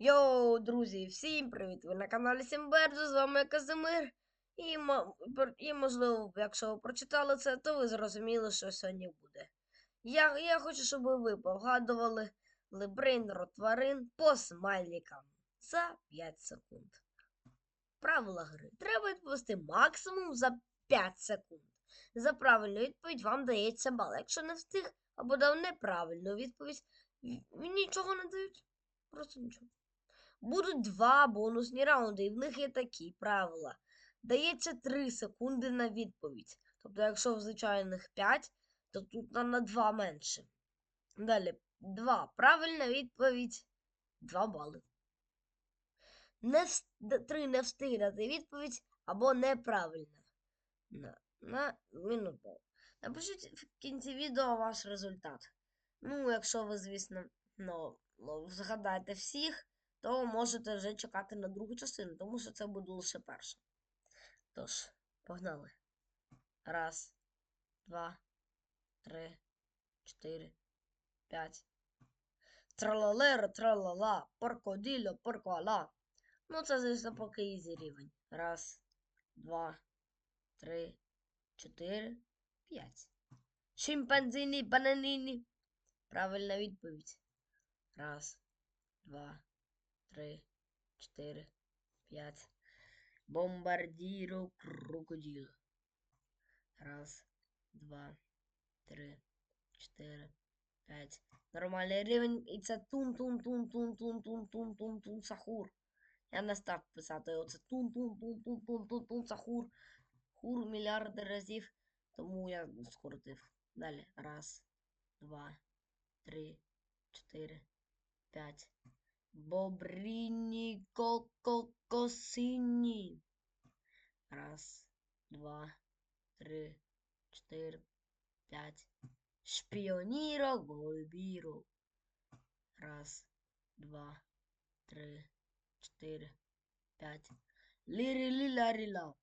Йоу, друзі, всім привіт! Ви на каналі Сімберджо, з вами Казимир. І, і можливо, якщо ви прочитали це, то ви зрозуміли, що сьогодні буде. Я, я хочу, щоб ви погадували брейнро тварин по смайлікам за 5 секунд. Правила гри. Треба відповісти максимум за 5 секунд. За правильну відповідь вам дається бал. Якщо не встиг або дав неправильну відповідь, нічого не дають. Просто нічого. Будуть два бонусні раунди, і в них є такі правила. Дається 3 секунди на відповідь. Тобто, якщо в звичайних 5, то тут на, на 2 менше. Далі 2. Правильна відповідь 2 бали. Не вс... 3 не встиг дати відповідь або неправильна. На, на минуту. Напишіть в кінці відео ваш результат. Ну, якщо ви, звісно, ну, ну, згадаєте всіх, то можете вже чекати на другу частину, тому що це буде лише перша. Тож, погнали. Раз, два, три, чотири, п'ять. Тралалера, тралала, поркоділо, поркоала. Ну, це, звісно, поки ізі рівень. Раз, два, три, чотири, п'ять. Шимпанзіні, бананіні. Правильна відповідь. Раз, два, три, чотири, п'ять. Бомбардіро крокодил. Раз, два, три, чотири, п'ять. Нормальний рівень. І це тун тун тун тун тун тун тун тун тун сахур. Я не став писати оце тун тун тун тун тун тун тун сахур. Хур мільярди разів. Тому я скоротив. Далі. Раз, два, три, чотири, п'ять. Бобрині кокосині. Раз, два, три, чотири, п'ять. Шпіоніро гольбіро. Раз, два, три, чотири, п'ять. Лірі ліларі ла.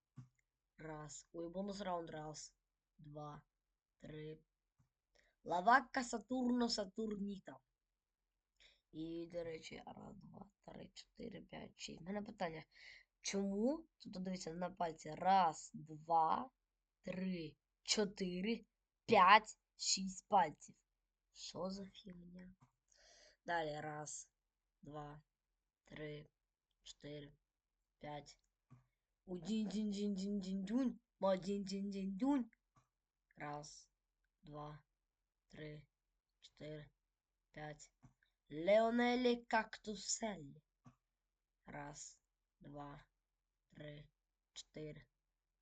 Раз. Ой, бонус раунд. Раз, два, три. Лавака Сатурно Сатурніта. І, до речі, раз, два, три, чотири, п'ять, шість. У мене питання. Чому? Тут дивіться на пальці. Раз, два, три, чотири, п'ять, шість пальців. Що за фігня? Далі. Раз, два, три, чотири, п'ять. Удін дін дін дін дін дюнь. Ма дін дін дін дюнь. Раз, два, три, чотири, п'ять. Леонелі Кактуселі. Раз, два, три, чотири,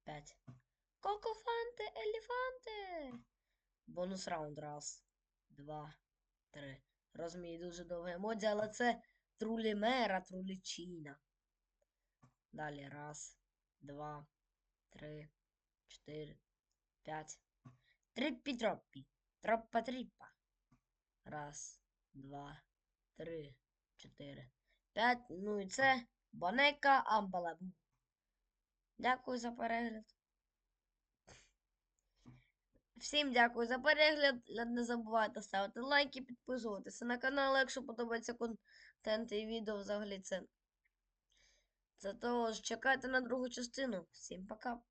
п'ять. Кокофанти, елефанти. Бонус раунд. Раз, два, три. Розумію, дуже довга емодзія, але це трулімера, трулічіна. Далі. Раз, два, три, чотири, п'ять. Триппі троппі. Троппа тріппа. Раз, два, три, чотири, п'ять. Ну і це Бонека Амбалабу. Дякую за перегляд. Всім дякую за перегляд. Не забувайте ставити лайки, підписуватися на канал, якщо подобається контент і відео взагалі це. Тож, чекайте на другу частину. Всім пока.